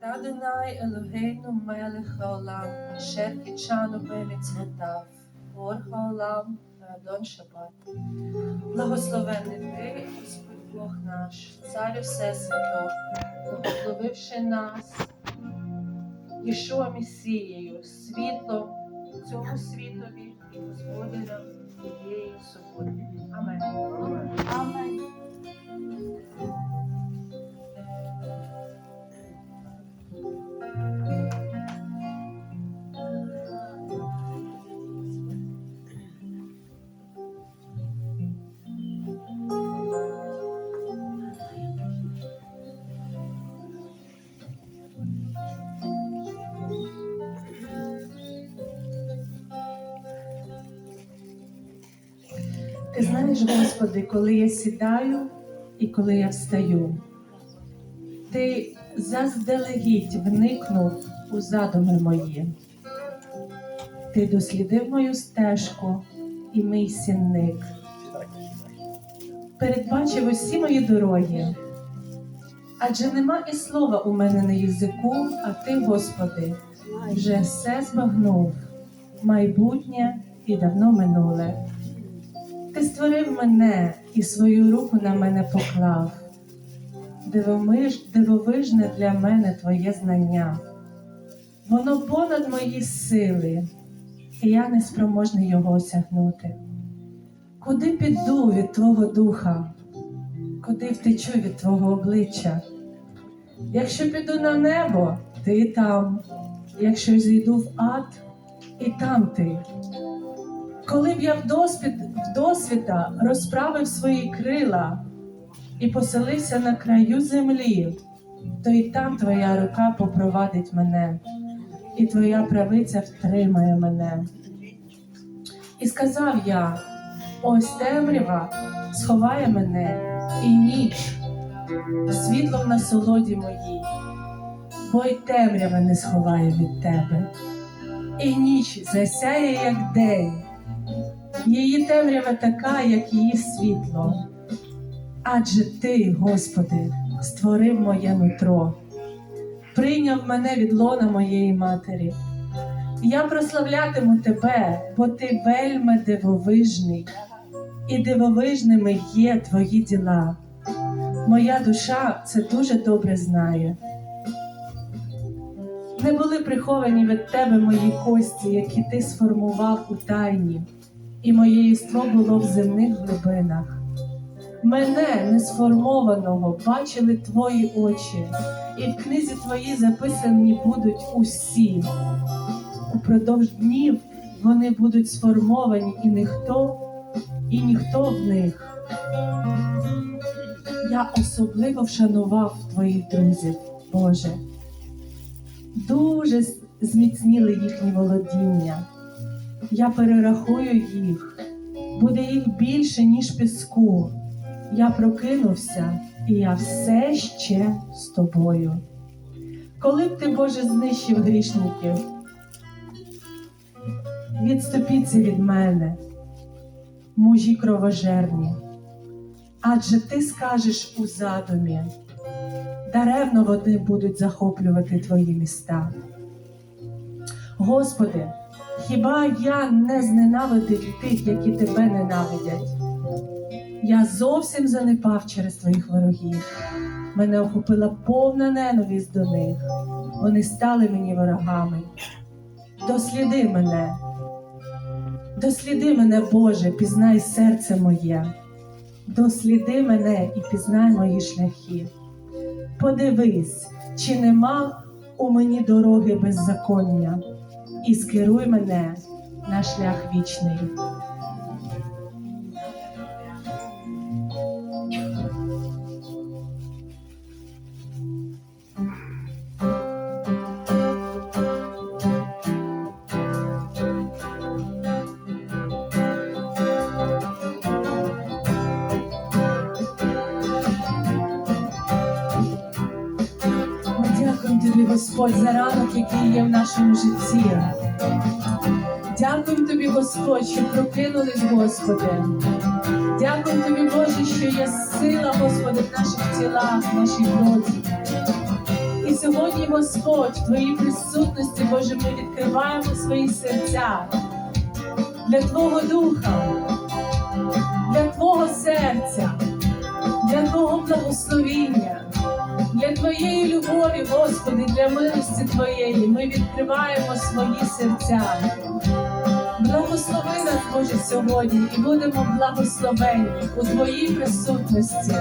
Адонай Елогейну мелех хаолам, Ашер кічану беміцвотав, Бор хаолам, Адон Шабат. Благословений ти, Господь Бог наш, Царю Всесвятого, благословивши нас, Єшуа Месією, світлом цьому світові і Господарем тієї суботи. Ти знаєш, Господи, коли я сідаю і коли я встаю, ти заздалегідь вникнув у задуми мої. Ти дослідив мою стежку і мій сінник. Передбачив усі мої дороги. Адже нема і слова у мене на язику, а ти, Господи, вже все збагнув, майбутнє і давно минуле. Ти створив мене і свою руку на мене поклав. Дивомиж, дивовижне для мене твоє знання. Воно понад мої сили, і я не спроможний його осягнути. Куди піду від Твого духа, куди втечу від Твого обличчя? Якщо піду на небо, ти там, якщо зійду в ад, і там ти. Коли б я в досвід, в досвіта розправив свої крила і поселився на краю землі, то і там твоя рука попровадить мене, і твоя правиця втримає мене. І сказав я: ось темрява сховає мене, і ніч світло в насолоді моїй, бо й темрява не сховає від тебе, і ніч засяє, як день. Її темрява така, як її світло. Адже ти, Господи, створив моє нутро, прийняв мене від лона моєї матері. Я прославлятиму тебе, бо ти вельми дивовижний, і дивовижними є твої діла. Моя душа це дуже добре знає. Не були приховані від тебе мої кості, які ти сформував у тайні і моє єство було в земних глибинах. Мене несформованого бачили твої очі, і в книзі твої записані будуть усі. Упродовж днів вони будуть сформовані, і ніхто, і ніхто в них. Я особливо вшанував твоїх друзів, Боже. Дуже зміцніли їхні володіння я перерахую їх, буде їх більше, ніж піску. Я прокинувся, і я все ще з тобою. Коли б ти, Боже, знищив грішників, відступіться від мене, мужі кровожерні, адже ти скажеш у задумі, даремно вони будуть захоплювати твої міста. Господи, Хіба я не зненавидив тих, які тебе ненавидять? Я зовсім занепав через твоїх ворогів. Мене охопила повна ненависть до них. Вони стали мені ворогами. Досліди мене, досліди мене, Боже, пізнай серце моє, досліди мене і пізнай мої шляхи. Подивись, чи нема у мені дороги беззаконня і скеруй мене на шлях вічний. Господь, за ранок, який є в нашому житті. Дякуємо тобі, Господь, що прокинулись, Господи. Дякуємо тобі, Боже, що є сила, Господи, в наших тілах, в нашій плоті. І сьогодні, Господь, в Твоїй присутності, Боже, ми відкриваємо свої серця для Твого духа, для Твого серця, для Твого благословіння, для Твоєї любові, Господи, для милості Твоєї. Ми відкриваємо свої серця. Благослови нас, Боже, сьогодні, і будемо благословені у Твоїй присутності.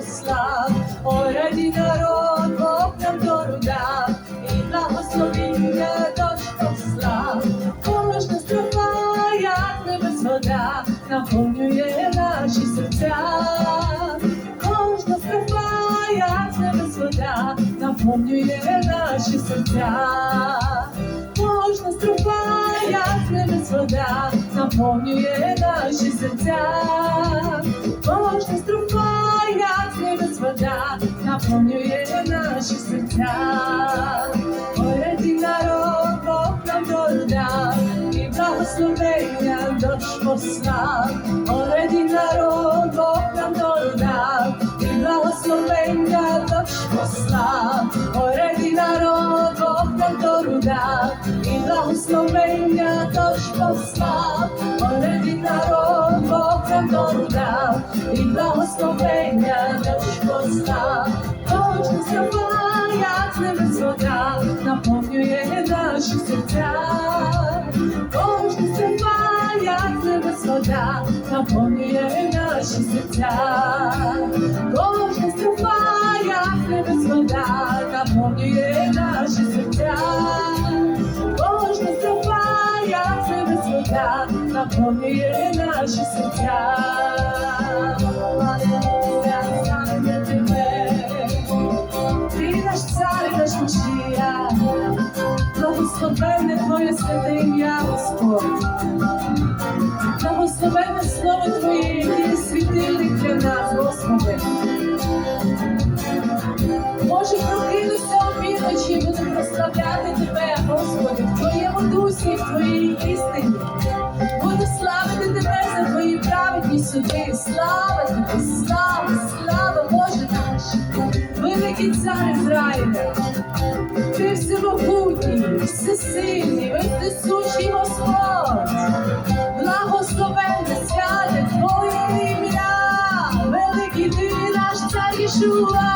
Дощ посла. Раді народ Бог нам дорога, і благословення дощ посла. Кожна строфа, як небес вода, наповнює наші серця. Кожна строфа, як небес вода, наповнює наші серця. Кожна строфа, як небес вода, наповнює наші серця. Кожна строфа, вода, наповнює наші серця. Поряді народ, Бог нам дорога, і благословення дощ посла. Поряді народ, Бог нам дорога, і благословення дощ посла. Поряді народ, Бог нам дорога, і благословення дощ посла. Поряді народ, Бог нам дорога, і благословення наші серця. Кожна слова, як небес вода, наповнює наші серця. Кожна слова, як небес вода, наповнює наші серця. Кожна слова, як небес вода, наповнює наші серця. І істині. Буду славити Тебе за Твої праведні суди. Слава Тобі, слава, слава, Боже наш, великий цар Ізраїля. Ти всемогутній, всесильний, вездесущий Господь. Благословенне святе Твоє ім'я, великий ти наш цар Ішуа.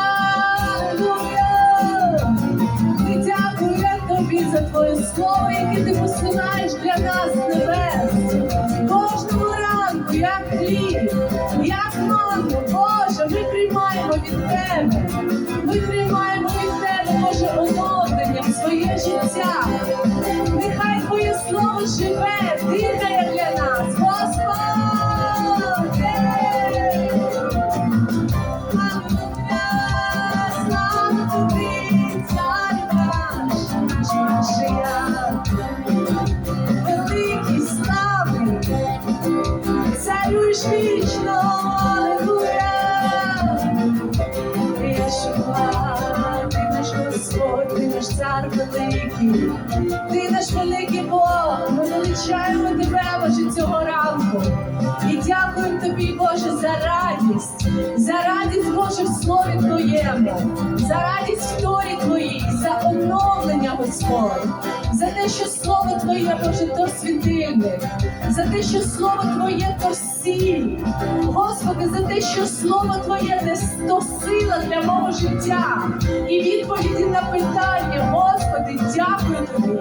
Царюєш вічно, Аллилуйя. Ішуа, ти наш Господь, ти наш цар великий, ти наш великий Бог, ми величаємо тебе, Боже, цього ранку. І дякуємо тобі, Боже, за радість, за радість, Боже, в слові Твоєму, за радість в Торі Твоїй, за оновлення, Господь, за те, що слово Твоє, Боже, то світильник, за те, що слово Твоє то сіль. Господи, за те, що слово Твоє то сила для мого життя і відповіді на питання. Господи, дякую тобі.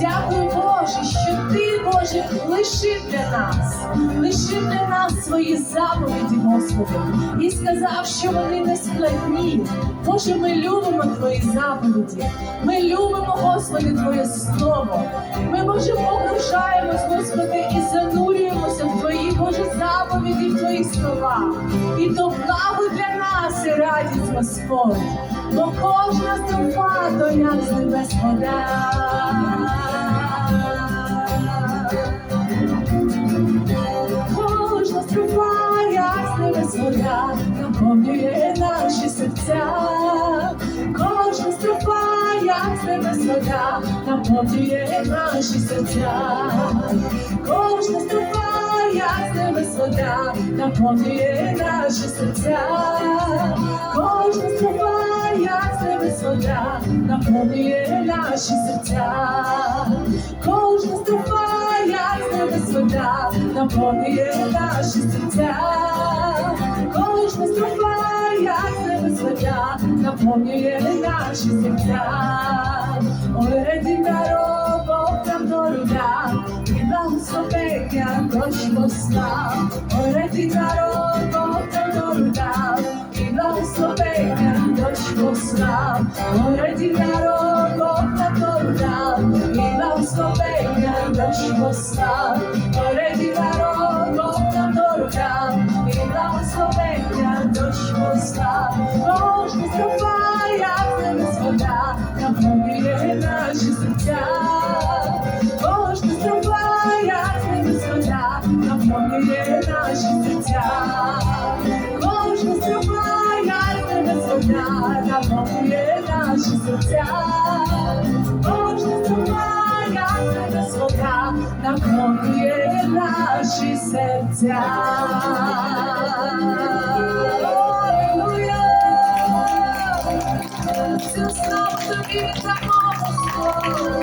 Дякую, Боже, що ти, Боже, лишив для нас, лишив для нас свої заповіді, Господи, і сказав, що вони не складні. Боже, ми любимо Твої заповіді. Ми любимо, Господи, Твоє Слово. Ми, Боже, погружаємось, Господи, і занурюємося в Твої, Боже, заповіді, в Твої слова. І то благо для нас і радість, Господь. Бо кожна строфа до нас небес вода. Наповнює наші серця. Кожна строфа, як з небес вода, наповнює наші серця. Кожна строфа, як з небес вода, наповнює наші серця. Кожна строфа, як з небес вода, наповнює наші серця. Кожна строфа, як з небес вода, наповнює наші серця. Ой, раді народ, Бог нам долю дав, і благословення дощ послав. Ой, раді народ, Бог нам долю дав, і благословення дощ послав. Ой, раді народ, Бог нам долю дав, і благословення дощ послав. Вода, наповнює наші серця. Кожна строфа, як вода, наповнює наші серця. Всю славу тобі, Господь!